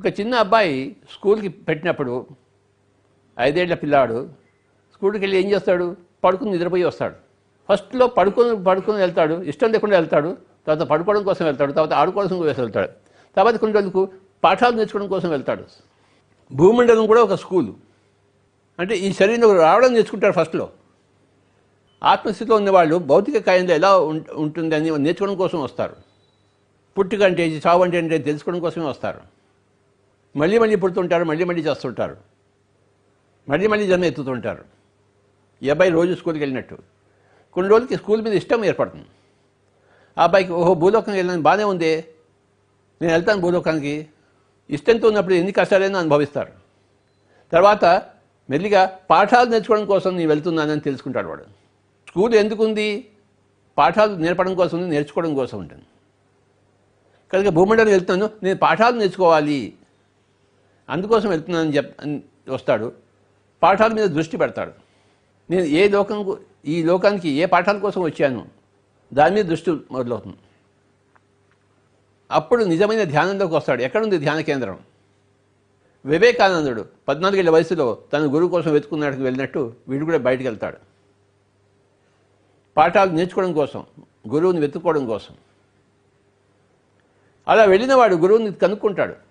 ఒక చిన్న అబ్బాయి స్కూల్కి పెట్టినప్పుడు ఐదేళ్ళ పిల్లాడు స్కూల్కి వెళ్ళి ఏం చేస్తాడు? పడుకుని నిద్రపోయి వస్తాడు. ఫస్ట్లో పడుకొని పడుకొని వెళ్తాడు. ఇష్టం లేకుండా వెళ్తాడు. తర్వాత పడుకోవడం కోసం వెళ్తాడు. తర్వాత ఆడుకోవడం కోసం వెళ్తాడు. తర్వాత కొన్ని రోజులకు పాఠాలు నేర్చుకోవడం కోసం వెళ్తాడు. భూమండలం కూడా ఒక స్కూలు. అంటే ఈ శరీరం రావడం నేర్చుకుంటారు ఫస్ట్లో. ఆత్మస్థితిలో ఉన్నవాళ్ళు భౌతిక కాయంలో ఎలా ఉం- ఉంటుందని నేర్చుకోవడం కోసం వస్తారు. పుట్టుకంటే చావు అంటే తెలుసుకోవడం కోసమే వస్తారు. మళ్ళీ మళ్ళీ పుడుతుంటారు మళ్ళీ మళ్ళీ చేస్తుంటారు. మళ్ళీ మళ్ళీ జన్మ ఎత్తుతుంటారు. ఈ అబ్బాయి రోజు స్కూల్కి వెళ్ళినట్టు. కొన్ని రోజులకి స్కూల్ మీద ఇష్టం ఏర్పడుతుంది. ఆ అబ్బాయికి ఓహో భూలోకం వెళ్ళాను బాగానే ఉంది. నేను వెళ్తాను భూలోకానికి. ఇష్టంతో ఉన్నప్పుడు ఎన్ని కష్టాలైనా అనుభవిస్తారు. తర్వాత మెల్లిగా పాఠాలు నేర్చుకోవడం కోసం నేను వెళ్తున్నానని తెలుసుకుంటాడు వాడు. స్కూల్ ఎందుకుంది? పాఠాలు నేర్పడం కోసం నేర్చుకోవడం కోసం ఉంటుంది. కనుక భూమండలం వెళ్తున్నాను నేను పాఠాలు నేర్చుకోవాలి. అందుకోసం వెళ్తున్నానని చెప్ వస్తాడు. పాఠాల మీద దృష్టి పెడతాడు. నేను ఏ లోకం ఈ లోకానికి ఏ పాఠాల కోసం వచ్చాను దాని మీద దృష్టి మొదలవుతుంది. అప్పుడు నిజమైన ధ్యానంలోకి వస్తాడు. ఎక్కడుంది ధ్యాన కేంద్రం? వివేకానందుడు పద్నాలుగేళ్ళ వయసులో తన గురువు కోసం వెతుకున్నాడికి వెళ్ళినట్టు వీడు కూడా బయటికి వెళ్తాడు పాఠాలు నేర్చుకోవడం కోసం గురువుని వెతుక్కోవడం కోసం. అలా వెళ్ళిన వాడు గురువుని కనుక్కుంటాడు.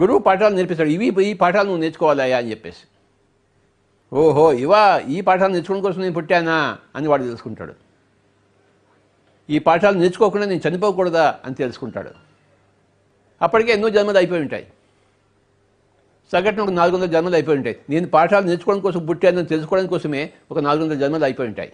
గురువు పాఠాలు నేర్పిస్తాడు. ఇవి ఈ పాఠాలు నువ్వు నేర్చుకోవాలయ్యా అని చెప్పేసి. ఓహో ఇవా ఈ పాఠాలు నేర్చుకోవడం కోసం నేను పుట్టానా అని వాడు తెలుసుకుంటాడు. ఈ పాఠాలు నేర్చుకోకుండా నేను చనిపోకూడదా అని తెలుసుకుంటాడు. అప్పటికే ఎన్నో జన్మలు అయిపోయి ఉంటాయి. సగటున ఒక నాలుగు వందల జన్మలు అయిపోయి ఉంటాయి. నేను పాఠాలు నేర్చుకోవడం కోసం పుట్టానని తెలుసుకోవడం కోసమే ఒక నాలుగు వందల జన్మలు అయిపోయి ఉంటాయి.